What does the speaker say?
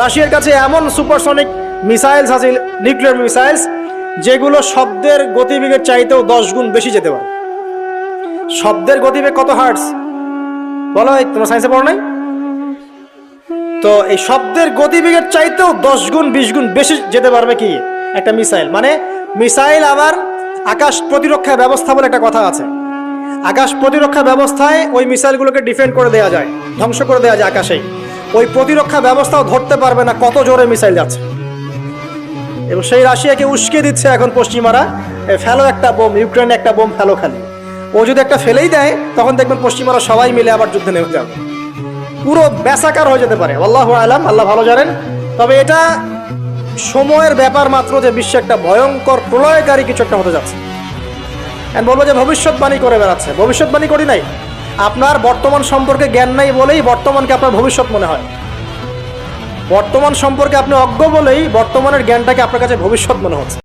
রাশিয়ার কাছে এমন সুপারসনিক মিসাইলস আছে, নিউক্লিয়ার মিসাইলস, যেগুলো শব্দের গতিবেগের চাইতেও দশ গুণ বেশি যেতে পারে। শব্দের গতিবেগ কত হার্টস বলো তোমার সায়েন্সে পড়ো নাই? তো এই শব্দের গতিবেগের চাইতেও দশ গুণ, বিশ গুণ বেশি যেতে পারবে কি? একটা মিসাইল। মানে মিসাইল আবার আকাশ প্রতিরক্ষা ব্যবস্থা বলে একটা কথা আছে। আকাশ প্রতিরক্ষা ব্যবস্থায় ওই মিসাইলগুলোকে ডিফেন্ড করে দেওয়া যায়, ধ্বংস করে দেওয়া যায় আকাশেই। ওই প্রতিরক্ষা ব্যবস্থাও ধরতে পারবে না, কত জোরে মিসাইল যাচ্ছে। এবং সেই রাশিয়াকে উস্কে দিচ্ছে এখন পশ্চিমারা ফেলো একটা বোম, ইউক্রেনে একটা বোম ফেলো খালি। ও যদি একটা ফেলেই দেয়, তখন দেখবেন পশ্চিমারা সবাই মিলে আবার যুদ্ধে নেমে যাবে। পুরো ব্যাসাকার হয়ে যেতে পারে, আল্লাহ আলাম, আল্লাহ ভালো জানেন। তবে এটা সময়ের ব্যাপার মাত্র যে বিশ্বে একটা ভয়ঙ্কর প্রলয়কারী কিছু একটা হতে যাচ্ছে। বলব যে ভবিষ্যৎবাণী করে বেড়াচ্ছে। ভবিষ্যৎবাণী করি নাই আপনার বর্তমান সম্পর্কে জ্ঞান নাই বলেই বর্তমানকে আপনার ভবিষ্যৎ মনে হয়। বর্তমান সম্পর্কে আপনি অজ্ঞ বলেই বর্তমানের জ্ঞানটাকে আপনার কাছে ভবিষ্যৎ মনে হচ্ছে।